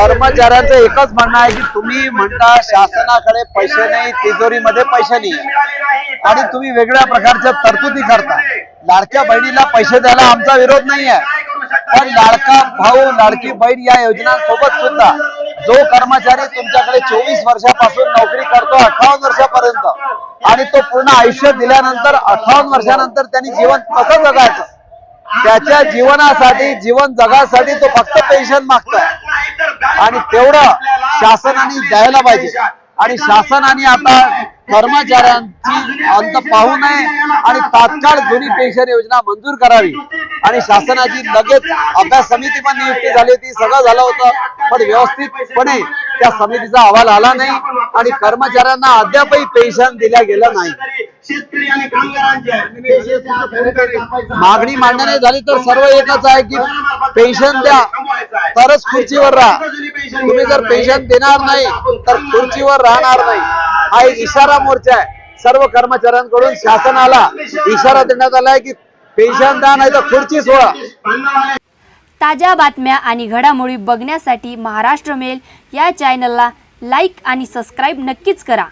कर्मचाऱ्यांचं एकच म्हणणं आहे की तुम्ही म्हणता शासनाकडे पैसे नाही तिजोरीमध्ये पैसे नाही. आणि तुम्ही वेगळ्या प्रकारच्या तरतुदी करता. लाडक्या बहिणीला पैसे द्यायला आमचा विरोध नाही आहे पण लाडका भाऊ लाडकी बहीण या योजनांसोबत सुद्धा जो कर्मचारी तुमच्याकडे चोवीस वर्षापासून नोकरी करतो अठ्ठावन्न वर्षापर्यंत आणि तो पूर्ण आयुष्य दिल्यानंतर अठ्ठावन्न वर्षानंतर त्यांनी जीवन कसं जगायचं? त्याच्या जीवनासाठी जीवन जगासाठी तो फक्त पेन्शन मागतोय. आणि तेवढं शासनाने द्यायला पाहिजे. आणि शासनाने आता कर्मचाऱ्यांची अंत पाहू नये आणि तात्काळ जुनी पेन्शन योजना मंजूर करावी. आणि शासनाची लगेच अभ्यास समिती पण नियुक्ती झाली होती सगळं झालं होतं पण व्यवस्थितपणे त्या समितीचा अहवाल आला नाही आणि कर्मचाऱ्यांना अद्यापही पेन्शन दिल्या गेलं नाही. मागणी मान्य झाली तर सर्व एकच आहे की पेन्शन द्या. तरच खुर्चीवर राहा. तुम्ही जर पेन्शन देणार नाही तर खुर्चीवर राहणार नाही. हा एक इशारा मोर्चा आहे. सर्व कर्मचाऱ्यांकडून शासनाला इशारा देण्यात आला आहे की पेन्शन द्या नाही तर खुर्ची सोडा. ताज्या बातम्या आणि घडामोडी बघण्यासाठी महाराष्ट्र मेल या चॅनलला लाईक आणि सबस्क्राईब नक्कीच करा.